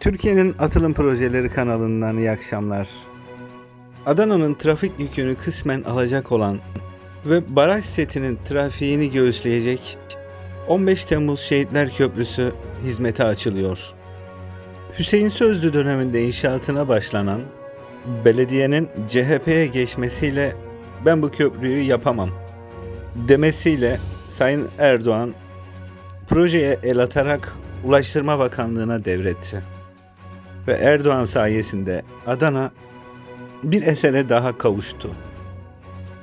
Türkiye'nin Atılım Projeleri kanalından iyi akşamlar. Adana'nın trafik yükünü kısmen alacak olan ve baraj setinin trafiğini göğüsleyecek 15 Temmuz Şehitler Köprüsü hizmete açılıyor. Hüseyin Sözlü döneminde inşaatına başlanan belediyenin CHP'ye geçmesiyle ben bu köprüyü yapamam demesiyle Sayın Erdoğan projeye el atarak Ulaştırma Bakanlığı'na devretti. Ve Erdoğan sayesinde Adana bir esere daha kavuştu.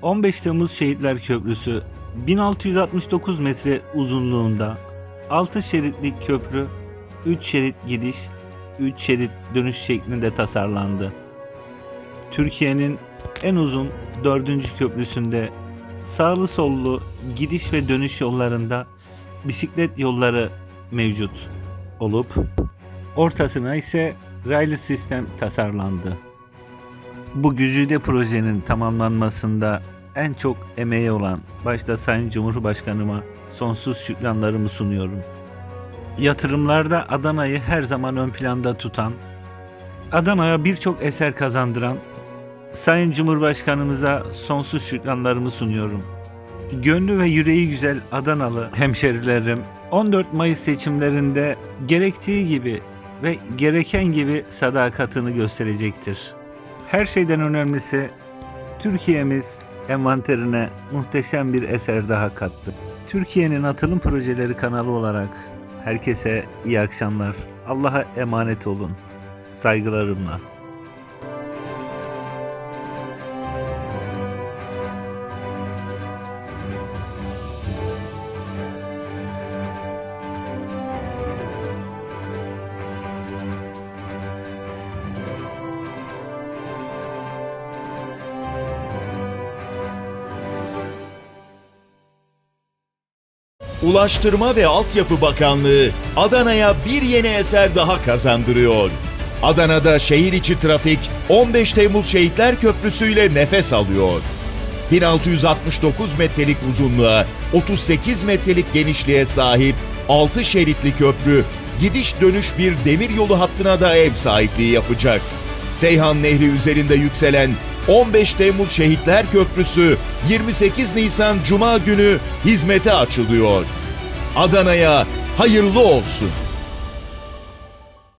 15 Temmuz Şehitler Köprüsü 1669 metre uzunluğunda 6 şeritlik köprü 3 şerit gidiş 3 şerit dönüş şeklinde tasarlandı. Türkiye'nin en uzun 4. köprüsünde sağlı sollu gidiş ve dönüş yollarında bisiklet yolları mevcut olup ortasına ise raylı sistem tasarlandı. Bu güzide projenin tamamlanmasında en çok emeği olan başta Sayın Cumhurbaşkanıma sonsuz şükranlarımı sunuyorum. Yatırımlarda Adana'yı her zaman ön planda tutan, Adana'ya birçok eser kazandıran Sayın Cumhurbaşkanımıza sonsuz şükranlarımı sunuyorum. Gönlü ve yüreği güzel Adanalı hemşerilerim 14 Mayıs seçimlerinde gerektiği gibi ve gereken gibi sadakatini gösterecektir. Her şeyden önemlisi Türkiye'miz envanterine muhteşem bir eser daha kattı. Türkiye'nin atılım projeleri kanalı olarak herkese iyi akşamlar. Allah'a emanet olun. Saygılarımla. Ulaştırma ve Altyapı Bakanlığı Adana'ya bir yeni eser daha kazandırıyor. Adana'da şehir içi trafik 15 Temmuz Şehitler Köprüsü ile nefes alıyor. 1669 metrelik uzunluğa, 38 metrelik genişliğe sahip 6 şeritli köprü, gidiş dönüş bir demir yolu hattına da ev sahipliği yapacak. Seyhan Nehri üzerinde yükselen 15 Temmuz Şehitler Köprüsü 28 Nisan Cuma günü hizmete açılıyor. Adana'ya hayırlı olsun.